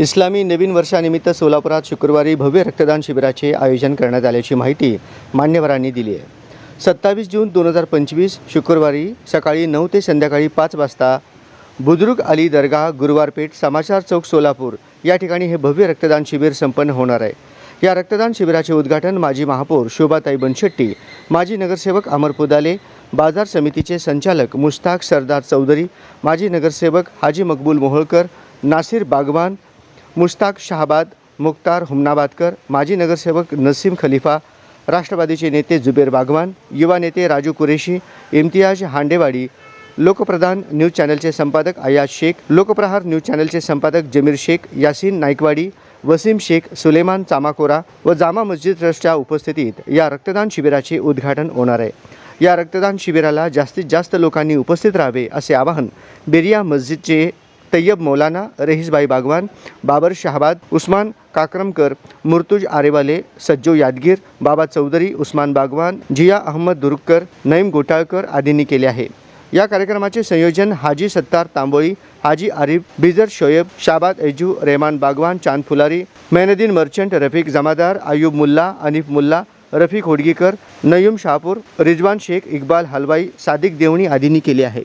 इस्लामी नवीन वर्षानिमित्त सोलापुरात शुक्रवारी भव्य रक्तदान शिबिराचे आयोजन करण्यात आल्याची माहिती मान्यवरांनी दिली आहे. सत्तावीस जून दोन हजार पंचवीस शुक्रवारी सकाळी नऊ ते संध्याकाळी पाच वाजता बुद्रुक अली दर्गा गुरुवारपेठ समाचार चौक सोलापूर या ठिकाणी हे भव्य रक्तदान शिबिर संपन्न होणार आहे. या रक्तदान शिबिराचे उद्घाटन माजी महापौर शोभाताई बनशेट्टी माजी नगरसेवक अमर पुदाले बाजार समितीचे संचालक मुश्ताक सरदार चौधरी माजी नगरसेवक हाजी मकबूल मोहोळकर नासिर बागवान मुश्ताक शहाबाद मुख्तार हुमनाबादकर माजी नगरसेवक नसीम खलिफा राष्ट्रवादीचे नेते जुबेर बागवान युवा नेते राजू कुरेशी इम्तियाज हांडेवाडी लोकप्रधान न्यूज चॅनलचे संपादक अयाज शेख लोकप्रहार न्यूज चॅनलचे संपादक जमीर शेख यासीन नाईकवाडी वसीम शेख सुलेमान चामाकोरा व जामा मस्जिद ट्रस्टच्या उपस्थितीत या रक्तदान शिबिराचे उद्घाटन होणार आहे. या रक्तदान शिबिराला जास्तीत जास्त लोकांनी उपस्थित राहावे असे आवाहन बेरिया मस्जिदचे तय्यब मौलाना रहीसबाई बागवान बाबर शहाबाद उस्मान काक्रमकर मुर्तुज आरेवाले सज्जो यादगीर बाबा चौधरी उस्मान बागवान जिया अहमद दुरुक्कर नईम गोटाळकर आदींनी केले आहे. या कार्यक्रमाचे संयोजन हाजी सत्तार तांबोळी हाजी आरिफ बिजर शोएब शाबाद ऐजू रेहमान बागवान चांद फुलारी मैनुद्दीन मर्चंट रफीक जमादार आयुब मुल्ला अनिफ मुल्ला रफीक होडगीकर नयूम शहापूर रिजवान शेख इक्बाल हलवाई सादिक देवणी आदींनी केले आहे.